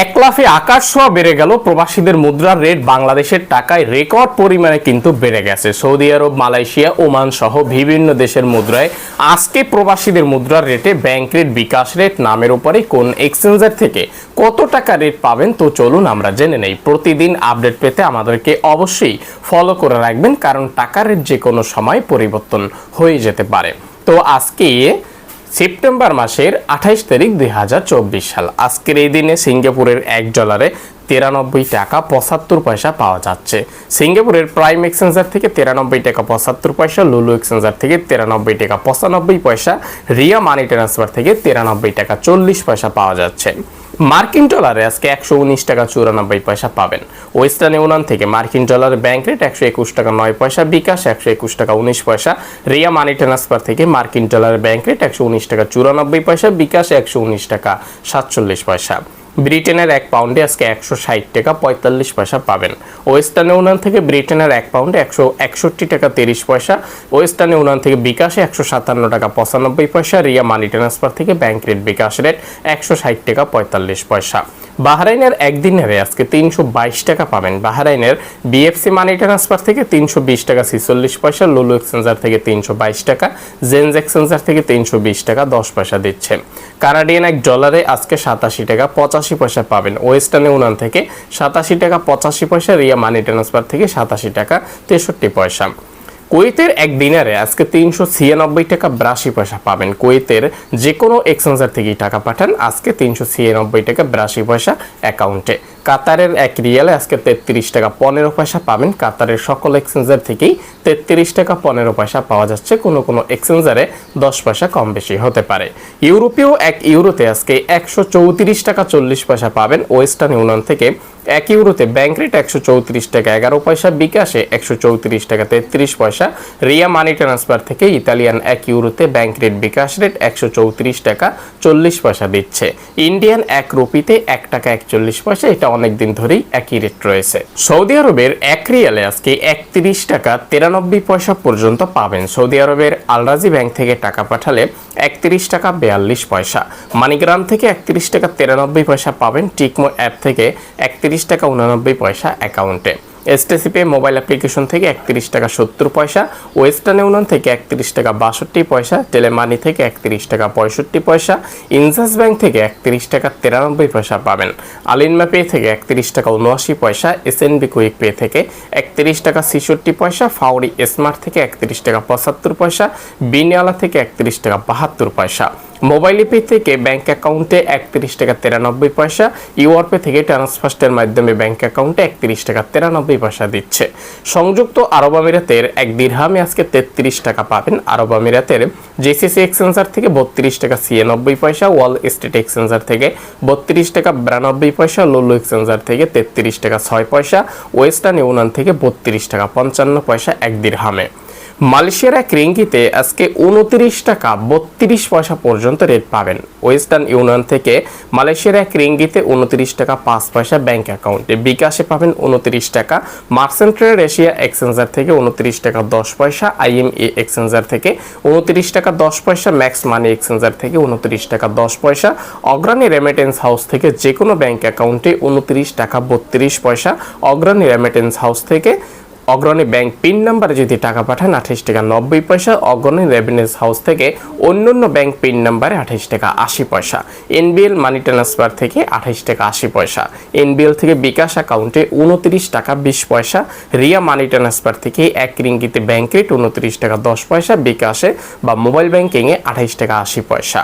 এক লাফে আকাশ ছোঁয়া বেড়ে গেল, প্রবাসীদের মুদ্রার রেট বাংলাদেশের টাকায় রেকর্ড পরিমাণে কিন্তু বেড়ে গেছে। সৌদি আরব, মালয়েশিয়া, ওমান সহ বিভিন্ন দেশের মুদ্রায় আজকে প্রবাসীদের মুদ্রার রেটে ব্যাংক রেট বিকাশ রেট নামের উপরে কোন এক্সচেঞ্জার থেকে কত টাকা রেট পাবেন? তো চলুন আমরা জেনে নেই। প্রতিদিন আপডেট পেতে আমাদেরকে অবশ্যই ফলো করে রাখবেন, কারণ টাকার রেট যে কোনো সময় পরিবর্তন হয়ে যেতে পারে। তো আজকে সেপ্টেম্বর মাসের আঠাইশ তারিখ দুই হাজার চব্বিশ সাল। আজকের এই দিনে সিঙ্গাপুরের এক ডলারে তিরানব্বই টাকা পঁচাত্তর পয়সা পাওয়া যাচ্ছে। সিঙ্গাপুরের প্রাইম এক্সচেঞ্জার থেকে তিরানব্বই টাকা পঁচাত্তর পয়সা, লুলু এক্সচেঞ্জার থেকে তিরানব্বই টাকা পঁচানব্বই পয়সা, রিয়া মানি ট্রান্সফার থেকে তিরানব্বই টাকা চল্লিশ পয়সা পাওয়া যাচ্ছে। মার্কিন ডলারে আজকে একশো উনিশ টাকা চুরানব্বই পয়সা পাবেন। ওয়েস্টার্ন ইউনিয়ন থেকে মার্কিন ডলার ব্যাংক রেট একশো একুশ টাকা নয় পয়সা, বিকাশ একশো একুশ টাকা উনিশ পয়সা, রিয়া মানি ট্রান্সফার থেকে মার্কিন ডলার ব্যাংক রেট একশো উনিশ টাকা চুরানব্বই পয়সা, বিকাশ একশো উনিশ টাকা সাতচল্লিশ পয়সা। ব্রিটেনের এক পাউন্ডে আজকে একশো ষাট টাকা পঁয়তাল্লিশ পয়সা পাবেন। ওয়েস্টার্ন ইউনিয়ন থেকে ব্রিটেনের এক পাউন্ডে একশো একষট্টি টাকা তিরিশ পয়সা। ওয়েস্টার্ন ইউনিয়ন থেকে বিকাশে একশো সাতান্ন টাকা পঁচানব্বই পয়সা। রিয়া মানি ট্রান্সফার থেকে ব্যাংক রেট বিকাশ রেট একশো ষাট টাকা পঁয়তাল্লিশ পয়সা। বাহরাইনের একদিন নেবে, আজকে তিনশো বাইশ টাকা পাবেন। বাহরাইনের বিএফসি মানি ট্রান্সফার থেকে তিনশো বিশ টাকা, ছিচল্লিশ পয়সা লুলু এক্সচেঞ্জার থেকে তিনশো বাইশ টাকা জেন্স এক্সচেঞ্জার থেকে তিনশো বিশ টাকা, দশ পয়সা দিচ্ছে। কানাডিয়ান এক ডলারে আজকে সাতাশি টাকা, পঁচাশি পয়সা পাবেন। ওয়েস্টার্ন ইউনিয়ন থেকে সাতাশি টাকা, পঁচাশি পয়সা, রিয়া মানি ট্রান্সফার থেকে সাতাশি টাকা, তেষট্টি পয়সা। কুয়েতের এক দিনারে আজকে তিনশো ছিয়ানব্বই টাকা বিরাশি পয়সা পাবেন। কুয়েতের যে কোনো এক্সচেঞ্জার থেকেই টাকা পাঠান আজকে তিনশো ছিয়ানব্বই টাকা বিরাশি পয়সা অ্যাকাউন্টে কাতারের এক রিয়ালে আজকে তেত্রিশ টাকা পনেরো পয়সা পাবেন। কাতারের সকল এক্সচেঞ্জার থেকেই তেত্রিশ টাকা পনেরো পয়সা পাওয়া যাচ্ছে। কোনো কোনো এক্সচেঞ্জারে দশ পয়সা কম বেশি হতে পারে। ইউরোপীয় এক ইউরোতে আজকে একশো চৌত্রিশ টাকা চল্লিশ পয়সা পাবেন। ওয়েস্টার্ন ইউনিয়ন থেকে এক ইউরোতে ব্যাংক রেট একশো চৌত্রিশ টাকা এগারো পয়সা, বিকাশে একশো চৌত্রিশ টাকা তেত্রিশ পয়সা। রিয়া মানি ট্রান্সফার থেকে ইতালিয়ান এক ইউরোতে ব্যাংক রেট, বিকাশ রেট একশো চৌত্রিশ টাকা চল্লিশ পয়সা দিচ্ছে। ইন্ডিয়ান এক রুপিতে এক টাকা একচল্লিশ পয়সা, এটা অনেক দিন ধরেই একই রেট রয়েছে। সৌদি আরবের এক রিয়ালে আজকে একত্রিশ টাকা তিরানব্বই পয়সা পর্যন্ত পাবেন। সৌদি আরবের আলরাজি ব্যাংক থেকে টাকা পাঠালে একত্রিশ টাকা বেয়াল্লিশ পয়সা। মানিগ্রাম থেকে একত্রিশ টাকা তিরানব্বই পয়সা পাবেন। টিকমো অ্যাপ থেকে একত্রিশ টাকা উনানব্বই পয়সা অ্যাকাউন্টে। এসটিসিপে মোবাইল অ্যাপ্লিকেশন থেকে একত্রিশ টাকা সত্তর পয়সা, ওয়েস্টার্ন ইউনিয়ন থেকে একত্রিশ টাকা বাষট্টি পয়সা, টেলেমানি থেকে একত্রিশ টাকা পঁয়ষট্টি পয়সা, ইনসাস ব্যাংক থেকে একত্রিশ টাকা তিরানব্বই পয়সা পাবেন। আলিনমা পে থেকে একত্রিশ টাকা উনআশি পয়সা, এসএনবি কুইক পে থেকে একত্রিশ টাকা ছেষট্টি পয়সা, ফাউরি স্মার্ট থেকে একত্রিশ টাকা পঁচাত্তর পয়সা, বিনিয়ালা থেকে একত্রিশ টাকা বাহাত্তর পয়সা। মোবাইল পে থেকে ব্যাংক অ্যাকাউন্টে একত্রিশ টাকা তিরানব্বই পয়সা, ইউআর পে থেকে ট্রান্সফার্স্টের মাধ্যমে ব্যাংক অ্যাকাউন্টে একত্রিশ টাকা তিরানব্বই পয়সা দিচ্ছে। সংযুক্ত আরব আমিরাতের এক দিরহামে আজকে তেত্রিশ টাকা পাবেন আরব আমিরাতের জেসিসি এক্সচেঞ্জার থেকে বত্রিশ টাকা ছিয়ানব্বই পয়সা, ওয়াল স্টেট এক্সচেঞ্জার থেকে বত্রিশ টাকা বিরানব্বই পয়সা লুলু এক্সচেঞ্জার থেকে তেত্রিশ টাকা ছয় পয়সা, ওয়েস্টার্ন ইউনিয়ন থেকে বত্রিশ টাকা পঞ্চান্ন পয়সা এক দিরহামে। মালয়েশিয়ার এক রিঙ্গিতে আজকে উনত্রিশ টাকা বত্রিশ পয়সা পর্যন্ত রেট পাবেন। ওয়েস্টার্ন ইউনিয়ন থেকে মালয়েশিয়ার এক রিঙ্গিতে উনত্রিশ টাকা পাঁচ পয়সা ব্যাংক অ্যাকাউন্টে। বিকাশে পাবেন উনত্রিশ টাকা। মার্সেন্ট ট্রেড এশিয়া এক্সচেঞ্জার থেকে উনত্রিশ টাকা দশ পয়সা। আইএমএ এক্সচেঞ্জার থেকে উনত্রিশ টাকা দশ পয়সা। ম্যাক্স মানি এক্সচেঞ্জার থেকে উনত্রিশ টাকা দশ পয়সা। অগ্রণী রেমিটেন্স হাউস থেকে যে কোনো ব্যাংক অ্যাকাউন্টে উনত্রিশ টাকা বত্রিশ পয়সা। অগ্রণী রেমিটেন্স হাউস থেকে অগ্রণী ব্যাংক পিন নাম্বারে যদি টাকা পাঠান আঠাশ টাকা নব্বই পয়সা, অগ্রণী রেভিনিউস হাউস থেকে অন্যান্য ব্যাংক পিন নাম্বারে আঠাশ টাকা আশি পয়সা, এনবিএল মানি ট্রান্সফার থেকে আঠাশ টাকা আশি পয়সা, এনবিএল থেকে বিকাশ অ্যাকাউন্টে উনত্রিশ টাকা বিশ পয়সা, রিয়া মানি ট্রান্সফার থেকে এক রিঙ্গিতে ব্যাংক উনত্রিশ টাকা দশ পয়সা, বিকাশে বা মোবাইল ব্যাংকিংয়ে আঠাশ টাকা আশি পয়সা।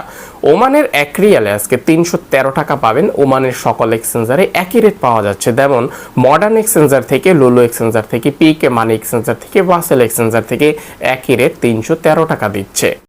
ওমানের এক রিয়ালে আজকে তিনশো তেরো টাকা পাবেন। ওমানের সকল এক্সচেঞ্জারে একই রেট পাওয়া যাচ্ছে। যেমন মডার্ন এক্সচেঞ্জার থেকে লুলো এক্সচেঞ্জার থেকে পিকে মানি এক্সচেঞ্জার থেকে বাসেল এক্সচেঞ্জার থেকে একই রেট তিনশো তেরো টাকা দিচ্ছে।